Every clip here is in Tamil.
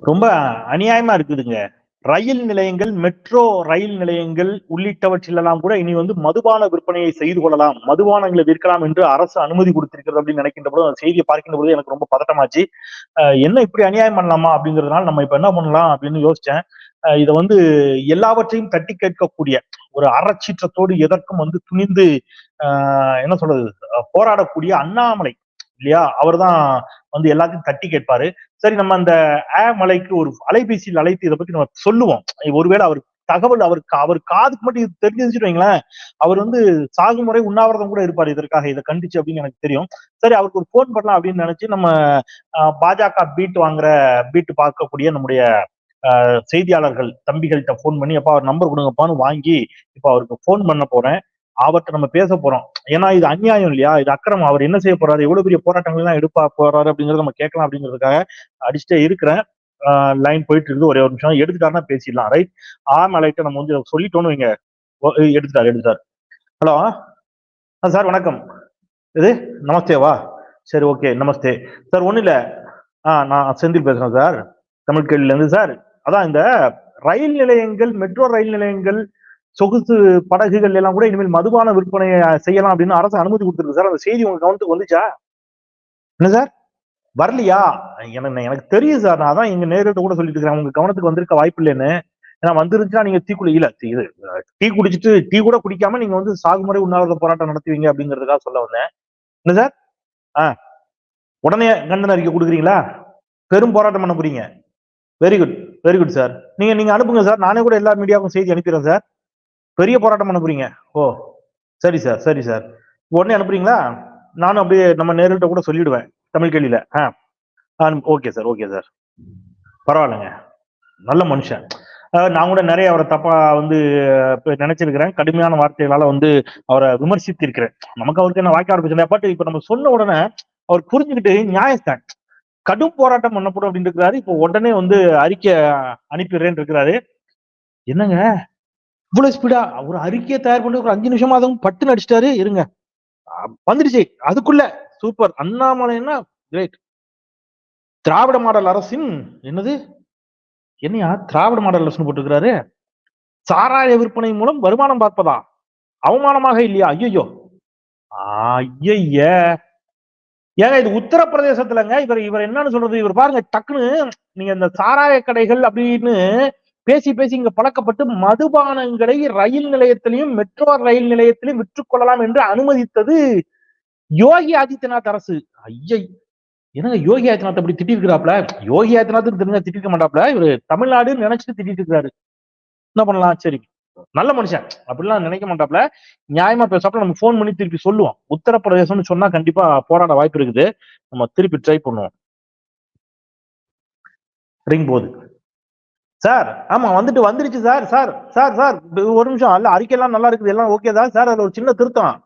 ரொம்ப அநியாயமா இருக்குதுங்க. ரயில் நிலையங்கள் மெட்ரோ ரயில் நிலையங்கள் உள்ளிட்டவற்றிலெல்லாம் கூட இனி வந்து மதுபான விற்பனையை செய்து கொள்ளலாம். மதுபானங்களை விற்கலாம் என்று அரசு அனுமதி கொடுத்திருக்கிறது அப்படின்னு நினைக்கின்ற போது அந்த செய்தியை பார்க்கின்ற போது எனக்கு ரொம்ப பதட்டமாச்சு. என்ன இப்படி அநியாயம் பண்ணலாமா அப்படிங்கிறதுனால நம்ம இப்ப என்ன பண்ணலாம் அப்படின்னு யோசிச்சேன். இதை வந்து எல்லாவற்றையும் தட்டி கேட்கக்கூடிய ஒரு அறச்சீற்றத்தோடு எதற்கும் வந்து துணிந்து ஆஹ் என்ன சொல்றது போராடக்கூடிய அண்ணாமலை இல்லையா? அவர்தான் வந்து எல்லாத்தையும் தட்டி கேட்பாரு. சரி நம்ம அந்த ஆ மலைக்கு ஒரு அலைபேசியில் அழைத்து இதை பத்தி நம்ம சொல்லுவோம். ஒருவேளை அவர் தகவல் அவருக்கு அவர் காதுக்கு மட்டும் இது வைங்களேன் அவர் வந்து சாகுமுறை உண்ணாவிரதம் கூட இருப்பார் இதற்காக இதை கண்டிச்சு அப்படின்னு எனக்கு தெரியும். சரி அவருக்கு ஒரு ஃபோன் பண்ணலாம் அப்படின்னு நினைச்சு நம்ம பாஜக பீட் வாங்குற பீட் பார்க்கக்கூடிய நம்முடைய செய்தியாளர்கள் தம்பிகள்கிட்ட ஃபோன் பண்ணி அப்பா அவர் நம்பர் கொடுங்கப்பான்னு வாங்கி இப்ப அவருக்கு ஃபோன் பண்ண போறேன். அவர்கிட்ட நம்ம பேச போறோம். ஏன்னா இது அநியாயம் இல்லையா? இது அக்கிரமம். அவர் என்ன செய்ய போறாரு? எவ்வளவு பெரிய போராட்டங்கள் எல்லாம் எடுப்பா போறாரு அப்படிங்கறத நம்ம கேட்கலாம் அப்படிங்கிறதுக்காக அடிச்சுட்டே இருக்கிறேன். லைன் போயிட்டு இருக்குது. ஒரே ஒரு நிமிஷம். எடுத்துட்டாருன்னா பேசிடலாம். ரைட் ஆம் அலைட்ட நம்ம வந்து சொல்லிட்டோன்னு வைங்க. எடுத்துட்டார் எடுத்துட்டாரு. ஹலோ சார் வணக்கம். இது? நமஸ்தேவா? சரி ஓகே நமஸ்தே. சார் ஒன்றும் இல்லை. ஆ நான் செந்தில் பேசுறேன் சார் தமிழ் கேள்வியில இருந்து சார் அதான் இந்த ரயில் நிலையங்கள் மெட்ரோ ரயில் நிலையங்கள் சொகுசு படகுகள் எல்லாம் கூட இனிமேல் மதுபான விற்பனை செய்யலாம் அப்படின்னு அரசு அனுமதி கொடுத்துருக்கு சார். அந்த செய்தி உங்க கவனத்துக்கு வந்துச்சா? என்ன சார்? வரலையா? எனக்கு எனக்கு தெரியும் சார். நான் தான் எங்க நேரிட்ட கூட சொல்லிட்டு இருக்கிறேன். உங்க கவனத்துக்கு வந்திருக்க வாய்ப்பு இல்லைன்னு. ஏன்னா வந்துருந்துச்சுன்னா நீங்க டீ குடி இல்ல இது டீ குடிச்சிட்டு டீ கூட குடிக்காம நீங்க வந்து சாகுமுறை உண்ணாவிரத போராட்டம் நடத்துவீங்க அப்படிங்கிறதுக்காக சொல்ல வந்தேன். என்ன சார்? ஆ. உடனே கண்டன அறிக்கை கொடுக்குறீங்களா? பெரும் போராட்டம் பண்ண போறீங்க. Very good very good sir நீங்க நீங்க அனுப்புங்க சார். நானே கூட எல்லா மீடியாவுக்கும் செய்தி அனுப்பிடுறேன் சார். பெரிய போராட்டம் பண்ண ஓ சரி சார் சரி சார் உடனே அனுப்புறீங்களா? நானும் அப்படியே நம்ம நேரிட்ட கூட சொல்லிடுவேன் தமிழ் கேள்வியில. ஆ ஓகே சார் ஓகே சார் பரவாயில்லைங்க. நல்ல மனுஷன். நான் கூட நிறைய அவரை தப்பா வந்து நினைச்சிருக்கிறேன். கடுமையான வார்த்தைகளால வந்து அவரை விமர்சித்திருக்கிறேன். நமக்கு அவருக்கு என்ன வாய்க்க ஆரம்பிச்சு பட் இப்ப நம்ம சொன்ன உடனே அவர் புரிஞ்சுக்கிட்டு நியாயஸ்தான். கடும் போராட்டம் பண்ணப்படும் அப்படின்னு இருக்கிறாரு இப்போ உடனே வந்து அறிக்கை அனுப்பிடுறேன்னு இருக்கிறாரு என்னங்க? இவ்வளவு ஸ்பீடா ஒரு அறிக்கையை தயார் பண்ணி ஒரு அஞ்சு நிமிஷமா அதுவும் பட்டு நடிச்சிட்டாரு இருங்க. வந்துடுச்சு அதுக்குள்ள சூப்பர் அண்ணாமலைன்னா கிரேட் திராவிட மாடல் அரசின் என்னது? என்னையா? திராவிட மாடல் அரசு போட்டுக்கிறாரு சாராய விற்பனை மூலம் வருமானம் பார்ப்பதா? அவமானமாக இல்லையா? ஐயோ ஐய ஏங்க இது உத்தரப்பிரதேசத்துலங்க. இவர் இவர் என்னன்னு சொல்றது? இவர் பாருங்க டக்குன்னு நீங்க இந்த சாராய கடைகள் அப்படின்னு பேசி பேசி இங்க பழக்கப்பட்டு மதுபானங்களை ரயில் நிலையத்திலையும் மெட்ரோ ரயில் நிலையத்திலையும் விற்றுக்கொள்ளலாம் என்று அனுமதித்தது யோகி ஆதித்யநாத் அரசு. ஐயை என்னங்க யோகி ஆதித்யநாத் அப்படி திட்டிருக்கிறாப்ல? யோகி ஆதித்யநாத் தெரிஞ்சா திட்டிருக்க மாட்டாப்ல? இவரு தமிழ்நாடுன்னு நினைச்சிட்டு திட்டிட்டு இருக்காரு என்ன பண்ணலாம்? சரி நல்ல மனுஷன். அப்படிலாம் நினைக்க மாட்டாப்ல. நியாயமா பேசாப்ல நம்ம ஃபோன் பண்ணி திருப்பி சொல்லுவோம். உத்தரப்பிரதேசம்னு சொன்னா கண்டிப்பா போராட வாய்ப்பு இருக்குது. நம்ம திருப்பி ட்ரை பண்ணுவோம். ரிங் போகுது சார் ஆமா வந்துட்டு வந்துருச்சு சார் சார் சார் சார் ஒரு நிமிஷம் அல்ல அறிக்கையெல்லாம் நல்லா இருக்குது எல்லாம் ஓகே தான் சார் அது ஒரு சின்ன திருத்தம்.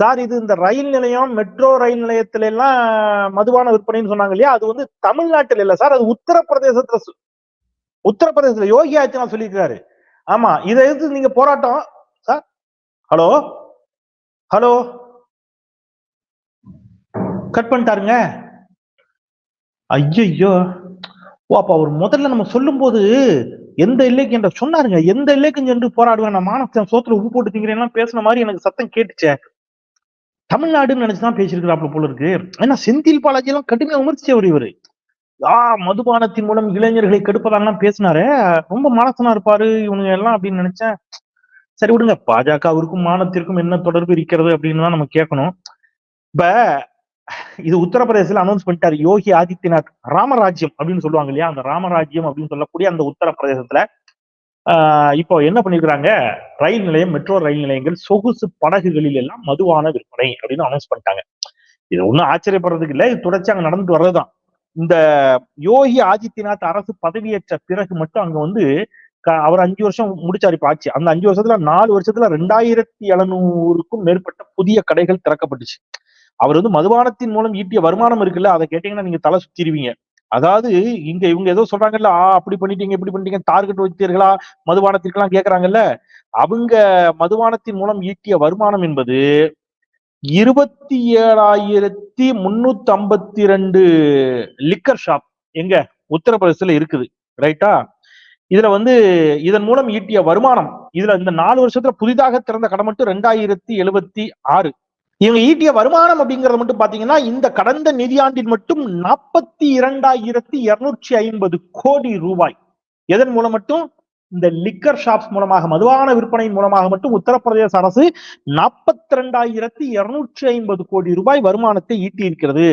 சார் இது இந்த ரயில் நிலையம் மெட்ரோ ரயில் நிலையத்துல எல்லாம் மதுபான விற்பனைன்னு சொன்னாங்க இல்லையா? அது வந்து தமிழ்நாட்டில் இல்ல சார் அது உத்தரப்பிரதேசத்துல உத்தரப்பிரதேசத்துல யோகி ஆதித்யநாத் சொல்லியிருக்காரு. ஆமா இதை எதிர்த்து நீங்க போராட்டம் சார் ஹலோ ஹலோ கட் பண்ணிட்டாருங்க. ஐயோ ஓ அப்ப அவர் முதல்ல நம்ம சொல்லும்போது எந்த இல்லைக்கு என்ற சொன்னாருங்க. எந்த இல்லைக்கும் சென்று போராடுவேன்? நான் மானத்தன் சோத்துல உப்பு போட்டு திங்கிறேன் பேசின மாதிரி எனக்கு சத்தம் கேட்டுச்சே. தமிழ்நாடுன்னு நினைச்சுதான் பேசியிருக்கிறாப்புல போல இருக்கு. ஏன்னா செந்தில் பாலாஜி எல்லாம் கடுமையா விமர்சிச்சவர் இவரு. ஆ மதுபானத்தின் மூலம் இளைஞர்களை கெடுப்பதாலாம் பேசினாரு. ரொம்ப மானசனா இருப்பாரு இவனுங்க எல்லாம் அப்படின்னு நினைச்சேன். சரி விடுங்க. பாஜகவிற்கும் மானத்திற்கும் என்ன தொடர்பு இருக்கிறது அப்படின்னு தான் நம்ம கேட்கணும். இப்ப இது உத்தரப்பிரதேசல அனௌன்ஸ் பண்ணிட்டாரு யோகி ஆதித்யநாத் ராமராஜ்யம் அப்படின்னு சொல்லுவாங்க இல்லையா? அந்த ராமராஜ்யம் அப்படின்னு சொல்லக்கூடிய அந்த உத்தரப்பிரதேசத்துல ஆஹ் இப்போ என்ன பண்ணிருக்கிறாங்க? ரயில் நிலையம் மெட்ரோ ரயில் நிலையங்கள் சொகுசு படகுகளில் எல்லாம் மதுவான விற்பனை அப்படின்னு அனௌன்ஸ் பண்ணிட்டாங்க. இது ஒண்ணும் ஆச்சரியப்படுறதுக்கு இல்லை இது தொடர்ச்சி அங்க நடந்துட்டு வர்றதுதான். இந்த யோகி ஆதித்யநாத் அரசு பதவியேற்ற பிறகு மட்டும் அங்க வந்து அவர் அஞ்சு வருஷம் முடிச்சாரு இப்ப ஆட்சி. அந்த அஞ்சு வருஷத்துல நாலு வருஷத்துல ரெண்டாயிரத்தி எழுநூறுக்கும் மேற்பட்ட புதிய கடைகள் திறக்கப்பட்டுச்சு. அவர் வந்து மதுபானத்தின் மூலம் ஈட்டிய வருமானம் இருக்குல்ல அதை கேட்டீங்கன்னா நீங்க தலை சுத்திருவீங்க. அதாவது இங்க இவங்க ஏதோ சொல்றாங்கல்ல ஆ அப்படி பண்ணிட்டீங்க இப்படி பண்ணிட்டீங்க டார்கெட் வைத்தீர்களா? மதுபானத்திற்கெல்லாம் கேக்குறாங்கல்ல? அவங்க மதுபானத்தின் மூலம் ஈட்டிய வருமானம் என்பது இருபத்தி ஏழாயிரத்தி முன்னூத்தி ஐம்பத்தி ரெண்டு லிக்கர் ஷாப் எங்க? உத்தரப்பிரதேசத்துல இருக்குது ரைட்டா இதுல வந்து இதன் மூலம் ஈட்டிய வருமானம் இதுல இந்த நாலு வருஷத்துல புதிதாக திறந்த கடை மட்டும் ரெண்டாயிரத்தி எழுபத்தி ஆறு. இவங்க ஈட்டிய வருமானம் அப்படிங்கறத மட்டும் பாத்தீங்கன்னா இந்த கடந்த நிதியாண்டில் மட்டும் நாற்பத்தி இரண்டாயிரத்தி இருநூற்றி ஐம்பது கோடி ரூபாய். எதன் மூலம் மட்டும்? இந்த லிக்கர் ஷாப்ஸ் மூலமாக மதுபான விற்பனையின் மூலமாக மட்டும் உத்தரப்பிரதேச அரசு நாற்பத்தி ரெண்டாயிரத்தி இருநூற்றி ஐம்பது கோடி ரூபாய் வருமானத்தை ஈட்டி இருக்கிறது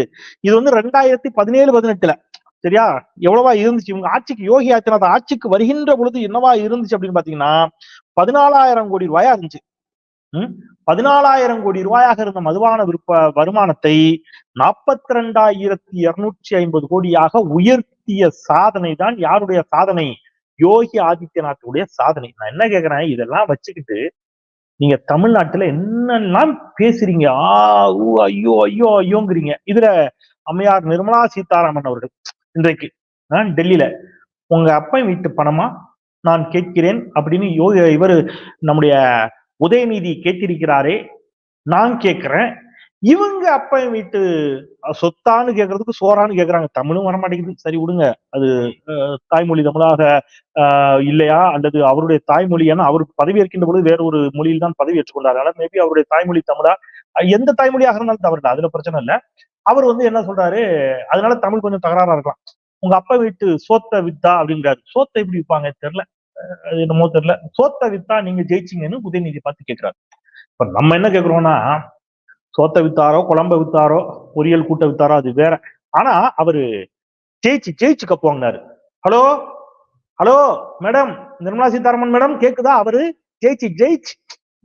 இது வந்து ரெண்டாயிரத்தி பதினேழு பதினெட்டுல. சரியா? எவ்வளவா இருந்துச்சு? இவங்க ஆட்சிக்கு யோகி ஆதித்யநாத் ஆட்சிக்கு வருகின்ற பொழுது என்னவா இருந்துச்சு அப்படின்னு பாத்தீங்கன்னா பதினாலாயிரம் கோடி ரூபாயா இருந்துச்சு. பதினாலாயிரம் கோடி ரூபாயாக இருந்த மதுபான விற்ப வருமானத்தை நாற்பத்தி ரெண்டாயிரத்தி இருநூற்றி ஐம்பது கோடியாக உயர்த்திய சாதனை தான் யாருடைய சாதனை? யோகி ஆதித்யநாத்துடைய சாதனை. நான் என்ன கேக்குறேன்? இதெல்லாம் வச்சுக்கிட்டு நீங்க தமிழ்நாட்டுல என்னெல்லாம் பேசுறீங்க? ஆ ஊ ஐயோ ஐயோ ஐயோங்கிறீங்க. இதுல அம்மையார் நிர்மலா சீதாராமன் அவர்கள் இன்றைக்கு ஆ, டெல்லியில. உங்க அப்பன் வீட்டு பணமா நான் கேட்கிறேன் அப்படின்னு யோகி இவர் நம்முடைய உதயநிதி கேட்டிருக்கிறாரே நான் கேட்கிறேன். இவங்க அப்ப வீட்டு சொத்தான்னு கேட்கறதுக்கு சோறான்னு கேக்குறாங்க தமிழும் வர மாட்டேங்குது சரி விடுங்க. அது தாய்மொழி தமிழாக இல்லையா? அல்லது அவருடைய தாய்மொழி ஏன்னா அவர் பதவி ஏற்கின்ற பொழுது வேற ஒரு மொழியில் தான் பதவி ஏற்றுக்கொண்டார். ஆனால் மேபி அவருடைய தாய்மொழி தமிழா? எந்த தாய்மொழியாக இருந்தாலும் தவறு அதுல பிரச்சனை இல்ல. அவர் வந்து என்ன சொல்றாரு? அதனால தமிழ் கொஞ்சம் தகராறா இருக்கலாம். உங்க அப்பா வீட்டு சோத்த வித்தா அப்படிங்கிறாரு சோத்தை எப்படி விற்பாங்க? தெரியல. அது என்னமோ தெரியல. சோத்த வித்தா நீங்க ஜெயிச்சிங்கன்னு உதயநிதி பார்த்து கேட்கிறாரு. இப்ப நம்ம என்ன கேக்குறோம்னா சோத்த வித்தாரோ குழம்ப வித்தாரோ பொரியல் கூட்ட வித்தாரோ அது வேற. ஆனா அவரு ஜெயிச்சு ஜெயிச்சு கப்புவாங்கனாரு. Hello? Hello? Madam Nirmala Sitharaman madam கேக்குதா? அவரு ஜெயிச்சு ஜெயிச்சு.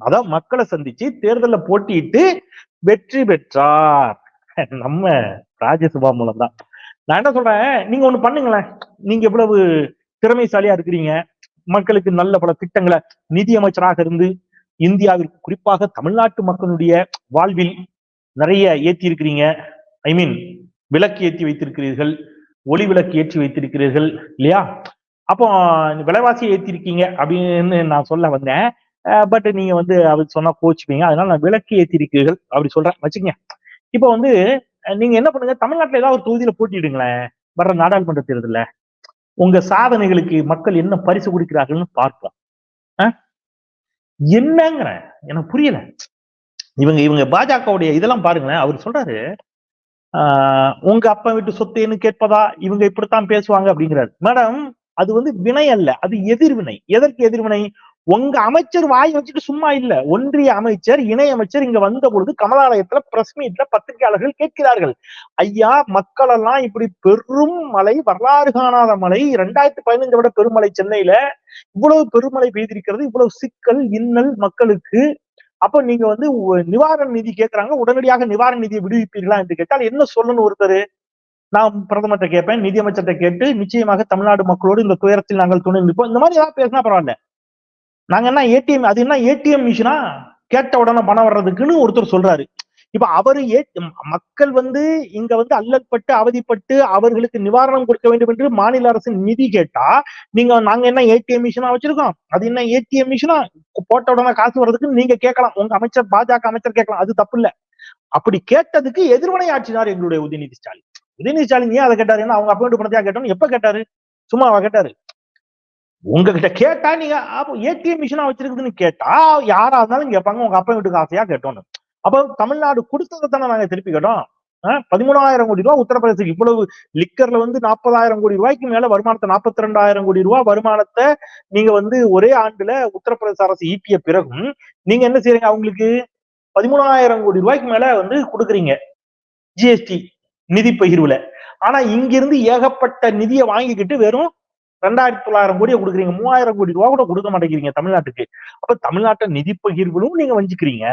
அதான் மக்களை சந்திச்சு தேர்தலில் போட்டியிட்டு வெற்றி பெற்றார். நம்ம ராஜ்யசபா மூலம் தான். நான் என்ன சொல்றேன் நீங்க ஒண்ணு பண்ணுங்களேன். நீங்க எவ்வளவு திறமைசாலியா இருக்கிறீங்க. மக்களுக்கு நல்ல பல திட்டங்களை நிதி அமைச்சராக இருந்து இந்தியாவிற்கு குறிப்பாக தமிழ்நாட்டு மக்களுடைய வாழ்வில் நிறைய ஏற்றி இருக்கிறீங்க ஐ மீன் விளக்கு ஏற்றி வைத்திருக்கிறீர்கள் ஒளி விளக்கு ஏற்றி வைத்திருக்கிறீர்கள் இல்லையா? அப்போ விலைவாசி ஏற்றிருக்கீங்க அப்படின்னு நான் சொல்ல வந்தேன். பட் நீங்க வந்து அவர் சொன்னா கோச்சுப்பீங்க. அதனால நான் விளக்கு ஏற்றிருக்கீர்கள் அப்படி சொல்றேன். வச்சுக்கங்க. இப்போ வந்து நீங்க என்ன பண்ணுங்க? தமிழ்நாட்டுல ஏதாவது ஒரு தொகுதியில போட்டியிடுங்களேன். வர்ற நாடாளுமன்ற தேர்தல உங்க சாதனைகளுக்கு மக்கள் என்ன பரிசு கொடுக்கிறார்கள்னு பார்க்கலாம். என்னங்கிற எனக்கு புரியல. இவங்க இவங்க பாஜகவுடைய இதெல்லாம் பாருங்களேன் அவர் சொல்றாரு ஆஹ் உங்க அப்பா வீட்டு சொத்துன்னு கேட்பதா? இவங்க இப்படித்தான் பேசுவாங்க அப்படிங்கிறாரு. மேடம் அது வந்து வினை அல்ல அது எதிர்வினை. எதற்கு எதிர்வினை? உங்க அமைச்சர் வாய் வச்சுட்டு சும்மா இல்ல. ஒன்றிய அமைச்சர் இணை அமைச்சர் இங்க வந்த பொழுது கமலாலயத்துல பிரஸ் மீட்ல பத்திரிகையாளர்கள் கேட்கிறார்கள். ஐயா மக்கள் எல்லாம் இப்படி பெரும் மழை வரலாறு காணாத மழை இரண்டாயிரத்தி பதினஞ்சை விட பெருமழை சென்னையில. இவ்வளவு பெருமழை பெய்திருக்கிறது இவ்வளவு சிக்கல் இன்னல் மக்களுக்கு. அப்ப நீங்க வந்து நிவாரண நிதி கேட்கறாங்க உடனடியாக நிவாரண நிதியை விடுவிப்பீர்களா என்று கேட்டால் என்ன சொல்லணும் ஒருத்தர்? நான் பிரதமர்கிட்ட கேட்பேன் நிதியமைச்சர்கிட்ட கேட்டு நிச்சயமாக தமிழ்நாடு மக்களோடு இந்த துயரத்தில் நாங்கள் துணை நிற்போம் இந்த மாதிரி ஏதாவது பேசினா பரவாயில்ல. நாங்க என்ன ஏடிஎம் அது என்ன ஏடிஎம் மிஷினா கேட்ட உடனே பணம் வர்றதுக்குன்னு ஒருத்தர் சொல்றாரு. இப்ப அவரு ஏ மக்கள் வந்து இங்க வந்து அல்லற்பட்டு அவதிப்பட்டு அவர்களுக்கு நிவாரணம் கொடுக்க வேண்டும் என்று மாநில அரசின் நிதி கேட்டா நீங்க நாங்க என்ன ஏடிஎம் மிஷினா வச்சிருக்கோம்? அது என்ன ஏடிஎம் மிஷினா போட்ட உடனே காசு வர்றதுக்கு நீங்க கேட்கலாம். உங்க அமைச்சர் பாஜக அமைச்சர் கேட்கலாம். அது தப்பு இல்ல. அப்படி கேட்டதுக்கு எதிர்வினை ஆற்றினார் எங்களுடைய உதயநிதி ஸ்டாலின். உதயநிதி ஸ்டாலின் ஏன் அதை கேட்டாரு? ஏன்னா அவங்க அப்பா பணத்தையா கேட்டோம் எப்ப கேட்டாரு? சும்மா அவ கேட்டாரு? உங்ககிட்ட கேட்டா நீங்க அப்போ ஏடிஎம் மிஷினா வச்சிருக்குதுன்னு கேட்டா யாரா இருந்தாலும் கேட்பாங்க உங்க அப்பா வீட்டுக்கு ஆசையா கேட்டோம்னு அப்போ தமிழ்நாடு கொடுத்ததை தானே நாங்க திருப்பி கேட்டோம். ஆஹ் பதிமூணாயிரம் கோடி ரூபாய் உத்தரப்பிரதேசத்துக்கு இவ்வளவு லிக்கர்ல வந்து நாற்பதாயிரம் கோடி ரூபாய்க்கு மேல வருமானத்தை நாற்பத்தி ரெண்டாயிரம் கோடி ரூபாய் வருமானத்தை நீங்க வந்து ஒரே ஆண்டுல உத்தரப்பிரதேச அரசு ஈட்டிய பிறகும் நீங்க என்ன செய்றீங்க அவங்களுக்கு? பதிமூணாயிரம் கோடி ரூபாய்க்கு மேல வந்து கொடுக்குறீங்க. ஜிஎஸ்டி நிதி பகிர்வுல. ஆனா இங்கிருந்து ஏகப்பட்ட நிதியை வாங்கிக்கிட்டு வெறும் ரெண்டாயிரத்தி தொள்ளாயிரம் கோடியை கொடுக்குறீங்க. மூவாயிரம் கோடி ரூபா கூட கொடுக்க மாட்டேங்கிறீங்க தமிழ்நாட்டுக்கு. அப்ப தமிழ்நாட்டை நிதி பகிர்விலும் நீங்க வஞ்சிக்கிறீங்க.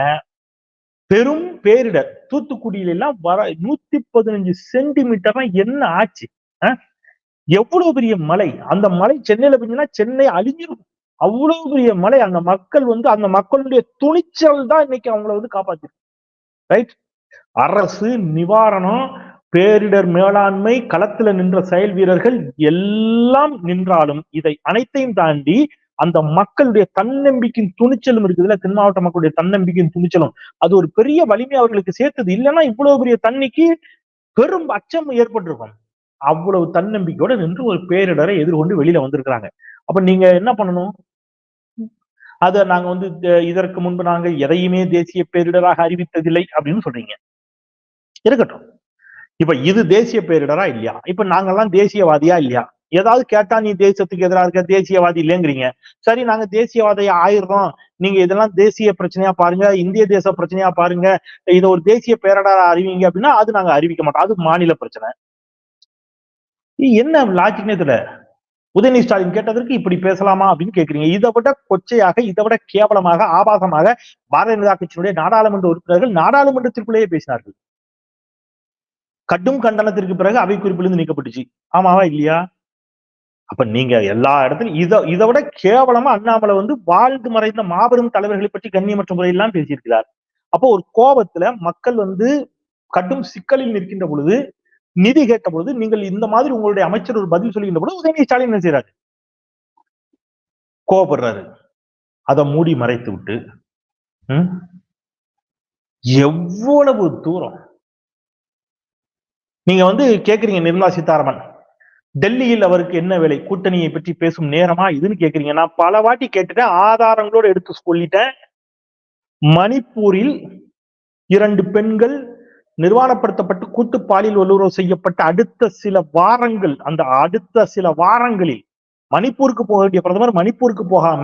பெரும் பேரிடர். தூத்துக்குடியில எல்லாம் வர நூத்தி பதினஞ்சு சென்டிமீட்டர்னா என்ன ஆச்சு? எவ்வளவு பெரிய மலை? அந்த மலை சென்னையில பெஞ்சுன்னா சென்னை அழிஞ்சிரும். அவ்வளவு பெரிய மலை. அந்த மக்கள் வந்து அந்த மக்களுடைய துணிச்சல் தான் இன்னைக்கு அவங்கள வந்து காப்பாத்திருக்கு. ரைட் அரசு நிவாரணம் பேரிடர் மேலாண்மை களத்துல நின்ற செயல் வீரர்கள் எல்லாம் நின்றாலும் இதை அனைத்தையும் தாண்டி அந்த மக்களுடைய தன்னம்பிக்கையின் துணிச்சலும் இருக்குதுல்ல தென் மாவட்ட மக்களுடைய தன்னம்பிக்கையின் துணிச்சலும். அது ஒரு பெரிய வலிமை அவர்களுக்கு சேர்த்தது. இல்லைன்னா இவ்வளவு பெரிய தண்ணிக்கு பெரும் அச்சம் ஏற்பட்டிருக்கும். அவ்வளவு தன்னம்பிக்கையோட நின்று ஒரு பேரிடரை எதிர்கொண்டு வெளியில வந்திருக்கிறாங்க. அப்ப நீங்க என்ன பண்ணணும்? அத நாங்க வந்து இதற்கு முன்பு நாங்க எதையுமே தேசிய பேரிடராக அறிவித்ததில்லை அப்படின்னு சொல்றீங்க. இருக்கட்டும். இப்ப இது தேசிய பேரிடரா இல்லையா? இப்ப நாங்கெல்லாம் தேசியவாதியா இல்லையா? ஏதாவது கேட்டா நீ தேசத்துக்கு எதிராக இருக்க தேசியவாதி இல்லைங்கிறீங்க. சரி நாங்க தேசியவாதியா ஆயிடுறோம். நீங்க இதெல்லாம் தேசிய பிரச்சனையா பாருங்க இந்திய தேச பிரச்சனையா பாருங்க. இதை ஒரு தேசிய பேரிடரா அறிவிங்க அப்படின்னா அது நாங்க அறிவிக்க மாட்டோம். அது மாநில பிரச்சனை. என்ன லாஜிக்னே தெரியல? உதயநிதி ஸ்டாலின் கேட்டதற்கு இப்படி பேசலாமா அப்படின்னு கேக்குறீங்க. இதை விட கொச்சையாக இதை விட கேவலமாக ஆபாசமாக பாரதிய ஜனதா கட்சியினுடைய நாடாளுமன்ற உறுப்பினர்கள் நாடாளுமன்றத்திற்குள்ளேயே பேசினார்கள். கடும் கண்டனத்திற்கு பிறகு அவை குறிப்பிலிருந்து நீக்கப்பட்டுச்சு. ஆமாவா இல்லையா? அப்ப நீங்க எல்லா இடத்துலயும் இத இதை விட கேவலமா அண்ணாமலை வந்து வாழ்ந்து மறைந்த மாபெரும் தலைவர்களை பற்றி கண்ணியமற்ற முறையெல்லாம் பேசியிருக்கிறார். அப்போ ஒரு கோபத்துல மக்கள் வந்து கடும் சிக்கலில் நிற்கின்ற பொழுது நிதி கேட்ட பொழுது நீங்கள் இந்த மாதிரி உங்களுடைய அமைச்சர் ஒரு பதில் சொல்லுகின்ற பொழுது உதயநிதி ஸ்டாலின் என்ன செய்யறாரு கோபப்படுறாரு அதை மூடி மறைத்து விட்டு எவ்வளவு தூரம் நீங்க வந்து கேக்குறீங்க நிர்மலா சீதாராமன். டெல்லியில் அவருக்கு என்ன வேலை? கூட்டணியை பற்றி பேசும் நேரமா இதுன்னு கேக்குறீங்க. நான் பல வாட்டி கேட்டுட்டேன் ஆதாரங்களோடு எடுத்து சொல்லிட்டேன். மணிப்பூரில் இரண்டு பெண்கள் நிர்வாணப்படுத்தப்பட்டு கூட்டு பாலியல் வல்லுறவு செய்யப்பட்ட அடுத்த சில வாரங்கள் அந்த அடுத்த சில வாரங்களில் மணிப்பூருக்கு போக வேண்டிய பிரதமர் மணிப்பூருக்கு போகாம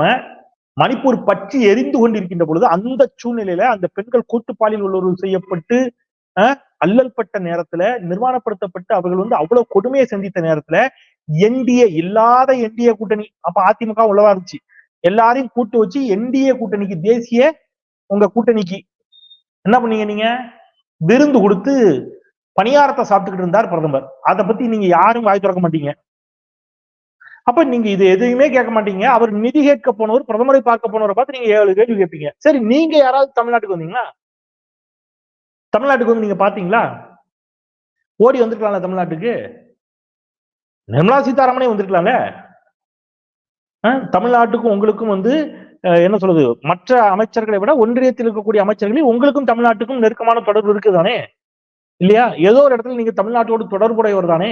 மணிப்பூர் பற்றி எரிந்து கொண்டிருக்கின்ற பொழுது அந்த சூழ்நிலையில அந்த பெண்கள் கூட்டு பாலியல் வல்லுறவு செய்யப்பட்டு அஹ், அல்லல்பட்ட நேரத்துல நிர்வாணப்படுத்தப்பட்டு அவர்கள் வந்து அவ்வளவு கொடுமையை சந்தித்த நேரத்துல என்டிஏ இல்லாத என்டிஏ கூட்டணி அப்ப அதிமுக உள்ளதா இருந்துச்சு. எல்லாரையும் கூட்டு வச்சு என்டிஏ கூட்டணிக்கு தேசிய உங்க கூட்டணிக்கு என்ன பண்ணீங்க நீங்க? விருந்து கொடுத்து பணியாரத்தை சாப்பிட்டுக்கிட்டு இருந்தார் பிரதமர். அதை பத்தி நீங்க யாரும் வாய் திறக்க மாட்டீங்க. அப்ப நீங்க இது எதையுமே கேட்க மாட்டீங்க. அவர் நிதி கேட்க போனவர் பிரதமரை பார்க்க போனவரை பார்த்து நீங்க ஏழு கேள்வி கேட்பீங்க. சரி நீங்க யாராவது தமிழ்நாட்டுக்கு வந்தீங்களா? தமிழ்நாட்டுக்கு வந்து நீங்க பாத்தீங்களா? ஓடி வந்திருக்கலாம்ல தமிழ்நாட்டுக்கு. நிர்மலா சீதாராமனே வந்திருக்கலாம்ல? தமிழ்நாட்டுக்கும் உங்களுக்கும் வந்து என்ன சொல்றது மற்ற அமைச்சர்களை விட ஒன்றியத்தில் இருக்கக்கூடிய அமைச்சர்களே உங்களுக்கும் தமிழ்நாட்டுக்கும் நெருக்கமான தொடர்பு இருக்குதானே? இல்லையா? ஏதோ ஒரு இடத்துல நீங்க தமிழ்நாட்டோடு தொடர்புடையவர் தானே?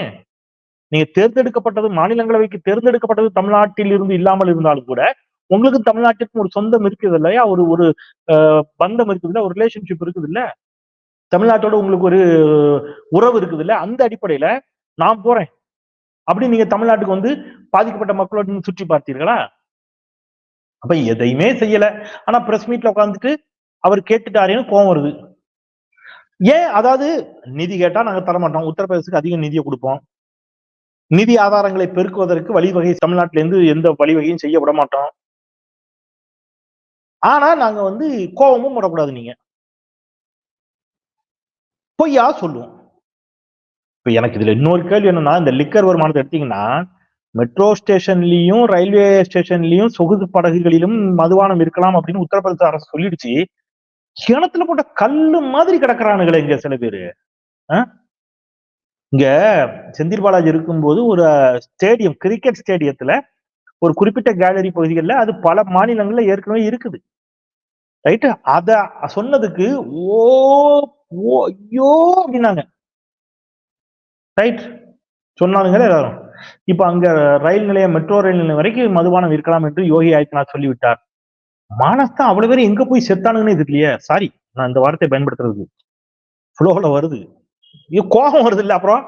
நீங்க தேர்ந்தெடுக்கப்பட்டது மாநிலங்களவைக்கு தேர்ந்தெடுக்கப்பட்டது தமிழ்நாட்டில் இருந்து இல்லாமல் இருந்தாலும் கூட உங்களுக்கு தமிழ்நாட்டுக்கும் ஒரு சொந்தம் இருக்குது இல்லையா? ஒரு ஒரு பந்தம் இருக்குது இல்ல ஒரு ரிலேஷன்ஷிப் இருக்குது இல்ல? தமிழ்நாட்டோட உங்களுக்கு ஒரு உறவு இருக்குது இல்ல அந்த அடிப்படையில நான் போறேன். அப்படி நீங்க தமிழ்நாட்டுக்கு வந்து பாதிக்கப்பட்ட மக்களோட சுற்றி பார்த்தீர்களா? அப்ப எதையுமே செய்யல. ஆனா பிரஸ் மீட்ல உட்காந்துட்டு அவர் கேட்டுட்டாரேன்னு கோவம் வருது. ஏன்? அதாவது நிதி கேட்டா நாங்க தர மாட்டோம் உத்தரப்பிரதேசத்துக்கு அதிக நிதியை கொடுப்போம். நிதி ஆதாரங்களை பெருக்குவதற்கு வழிவகை தமிழ்நாட்டில இருந்து எந்த வழிவகையும் செய்ய விட மாட்டோம். ஆனா நாங்க வந்து கோபமும் விடக்கூடாது நீங்க. பொய்யா சொல்லுவோம். இப்ப எனக்கு இதுல இன்னொரு கேள்வி என்னன்னா இந்த லிக்கர் வருமானத்தை எடுத்தீங்கன்னா மெட்ரோ ஸ்டேஷன்லயும் ரயில்வே ஸ்டேஷன்லயும் சொகுசு படகுகளிலும் மதுபானம் இருக்கலாம் அப்படின்னு உத்தரப்பிரதேச அரசு சொல்லிடுச்சு. கிணத்துல போட்ட கல்லு மாதிரி கிடக்குறானுங்களே இங்க சில பேரு. இங்க செந்தில் பாலாஜி இருக்கும்போது ஒரு ஸ்டேடியம் கிரிக்கெட் ஸ்டேடியத்துல ஒரு குறிப்பிட்ட கேலரி பகுதிகளில் அது பல மாநிலங்கள்ல ஏற்கனவே இருக்குது. ரைட்டு அத சொன்னதுக்கு ஓ ஓ ஐயோ அப்படின்னாங்க. ரைட் சொன்னானுங்களே எல்லாரும். இப்ப அங்க ரயில் நிலையம் மெட்ரோ ரயில் நிலையம் வரைக்கும் மதுபானம் இருக்கலாம் என்று யோகி ஆதித்யநாத் சொல்லிவிட்டார். மானஸ்தான் அவ்வளவு பேரும் எங்க போய் செத்தானுங்கன்னு தெரியலையே. சாரி நான் இந்த வார்த்தையை பயன்படுத்துறது ஃப்ளோல வருது. கோபம் வருது இல்ல அப்புறம்?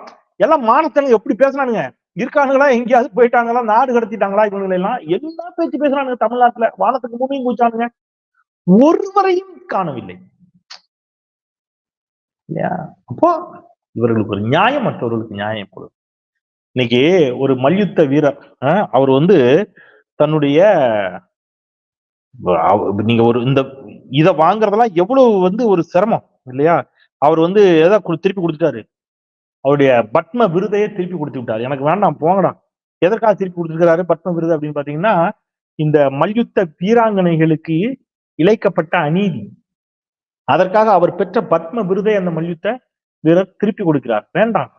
எல்லாம் மானத்தனுங்க எப்படி பேசுனானுங்க? இருக்கானுங்களா? எங்கேயாவது போயிட்டாங்களா? நாடு கடத்திட்டாங்களா? இவங்களை எல்லாம் எல்லா பேச்சு பேசுறானுங்க தமிழ்நாட்டுல. வானத்துக்கு பூமியும் குச்சானுங்க ஒருவரையும் காணவில்லை. இல்லையா? அப்போ இவர்களுக்கு ஒரு நியாயம் மற்றவர்களுக்கு நியாயம் கொடு. இன்னைக்கு ஒரு மல்யுத்த வீரர் அவர் வந்து தன்னுடைய நீங்க ஒரு இந்த இதை வாங்குறதெல்லாம் எவ்வளவு வந்து ஒரு சிரமம் இல்லையா? அவர் வந்து எதை திருப்பி கொடுத்துட்டாரு. அவருடைய பத்ம விருதையே திருப்பி கொடுத்து விட்டாரு. எனக்கு வேண்டாம் போங்கடா. எதற்காக திருப்பி கொடுத்துருக்காரு பத்ம விருது அப்படின்னு பாத்தீங்கன்னா இந்த மல்யுத்த வீராங்கனைகளுக்கு இழைக்கப்பட்ட அநீதி. அதற்காக அவர் பெற்ற பத்ம விருதை அந்த மல்யுத்த வீரர் திருப்பி கொடுக்கிறார். வேண்டாம்.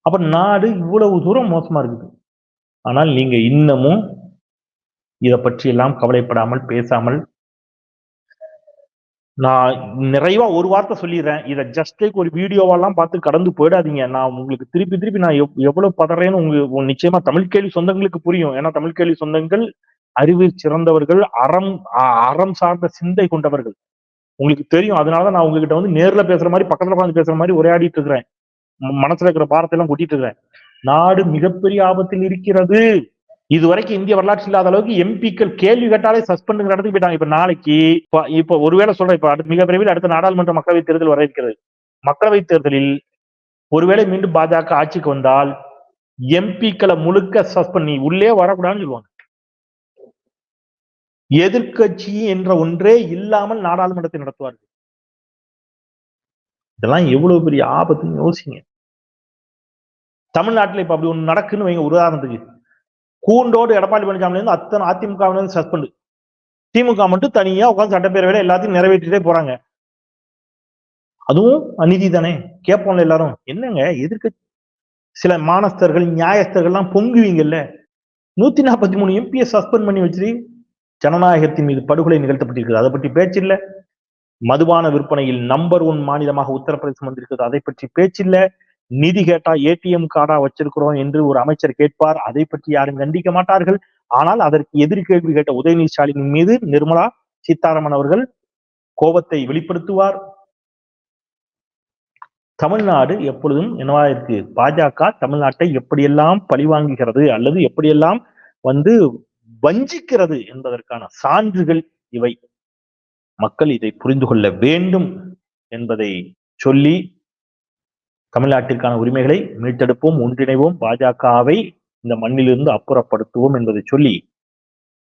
அப்ப நாடு இவ்வளவு தூரம் மோசமா இருக்குது. ஆனால் நீங்க இன்னமும் இதை பற்றி எல்லாம் கவலைப்படாமல் பேசாமல் நான் நிறைவா ஒரு வார்த்தை சொல்லிடுறேன். இதை ஜஸ்ட் ஒரு வீடியோவெல்லாம் பார்த்து கடந்து போயிடாதீங்க. நான் உங்களுக்கு திருப்பி திருப்பி நான் எவ்- எவ்வளவு பதறேன்னு உங்களுக்கு நிச்சயமா தமிழ் கேள்வி சொந்தங்களுக்கு புரியும். ஏன்னா தமிழ் கேள்வி சொந்தங்கள் அறிவில் சிறந்தவர்கள் அறம் அ- அறம் சார்ந்த சிந்தை கொண்டவர்கள். உங்களுக்கு தெரியும். அதனாலதான் நான் உங்ககிட்ட வந்து நேர்ல பேசுற மாதிரி பக்கத்துல உட்காந்து பேசுற மாதிரி உரையாடிட்டு இருக்கிறேன். மனசுல இருக்கிற பாரத்தை எல்லாம் கொட்டிட்டு இருக்கிறேன். நாடு மிகப்பெரிய ஆபத்தில் இருக்கிறது. இதுவரைக்கும் இந்திய வரலாற்று இல்லாத அளவுக்கு எம்பிக்கள் கேள்வி கேட்டாலே சஸ்பெண்டுங்கிற இடத்துக்கு போயிட்டாங்க. இப்ப நாளைக்கு இப்ப இப்ப ஒருவேளை சொல்றேன். இப்ப அடுத்த மிக விரைவில் அடுத்த நாடாளுமன்ற மக்களவைத் தேர்தல் வர இருக்கிறது. மக்களவைத் தேர்தலில் ஒருவேளை மீண்டும் பாஜக ஆட்சிக்கு வந்தால் எம்பிக்களை முழுக்க சஸ்பெண்ட் நீ உள்ளே வரக்கூடாதுன்னு சொல்லுவாங்க. எதிர்க்கட்சி என்ற ஒன்றே இல்லாமல் நாடாளுமன்றத்தை நடத்துவார்கள். இதெல்லாம் எவ்வளவு பெரிய ஆபத்துன்னு யோசிங்க. தமிழ்நாட்டுல இப்ப அப்படி ஒண்ணு நடக்குன்னு வைங்க உதாரணத்துக்கு. கூண்டோடு எடப்பாடி பழனிசாமிலேருந்து அத்தனை அதிமுக சஸ்பெண்டு. திமுக மட்டும் தனியா உட்காந்து சட்டப்பேரவையில எல்லாத்தையும் நிறைவேற்றிட்டே போறாங்க. அதுவும் அநீதி தானே? கேட்போம்ல எல்லாரும். என்னங்க எதிர்க்க சில மானஸ்தர்கள் நியாயஸ்தர்கள்லாம் பொங்குவீங்கல்ல? நூத்தி நாற்பத்தி மூணு எம்பியை சஸ்பெண்ட் பண்ணி வச்சிரு ஜனநாயகத்தின் மீது படுகொலை நிகழ்த்தப்பட்டிருக்கிறது. அதை பற்றி பேச்சில்லை. மதுபான விற்பனையில் நம்பர் ஒன் மாநிலமாக உத்தரப்பிரதேசம் வந்திருக்கிறது. அதை பற்றி பேச்சில்ல. நிதி கேட்டா ஏடிஎம் கார்டா வச்சிருக்கிறோம் என்று ஒரு அமைச்சர் கேட்பார். அதை பற்றி யாரும் கண்டிக்க மாட்டார்கள். ஆனால் அதற்கு எதிர் கேள்வி கேட்ட உதயநிதி ஸ்டாலின் மீது நிர்மலா சீதாராமன் அவர்கள் கோபத்தை வெளிப்படுத்துவார். தமிழ்நாடு எப்பொழுதும் என்னவா இருக்கு பாஜக தமிழ்நாட்டை எப்படியெல்லாம் பழிவாங்குகிறது? அல்லது எப்படியெல்லாம் வந்து வஞ்சிக்கிறது என்பதற்கான சான்றுகள் இவை. மக்கள் இதை புரிந்து கொள்ள வேண்டும் என்பதை சொல்லி தமிழ்நாட்டிற்கான உரிமைகளை மீட்டெடுப்போம் ஒன்றிணைவோம். பாஜகவை இந்த மண்ணிலிருந்து அப்புறப்படுத்துவோம் என்பதை சொல்லி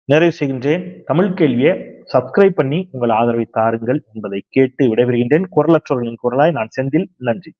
நிறைவு செய்கின்றேன். தமிழ் கேள்வியை சப்ஸ்கிரைப் பண்ணி உங்கள் ஆதரவை தாருங்கள் என்பதை கேட்டு விடைபெறுகின்றேன். குரலற்றவர்களின் குரலாய் நான் செந்தில். நன்றி.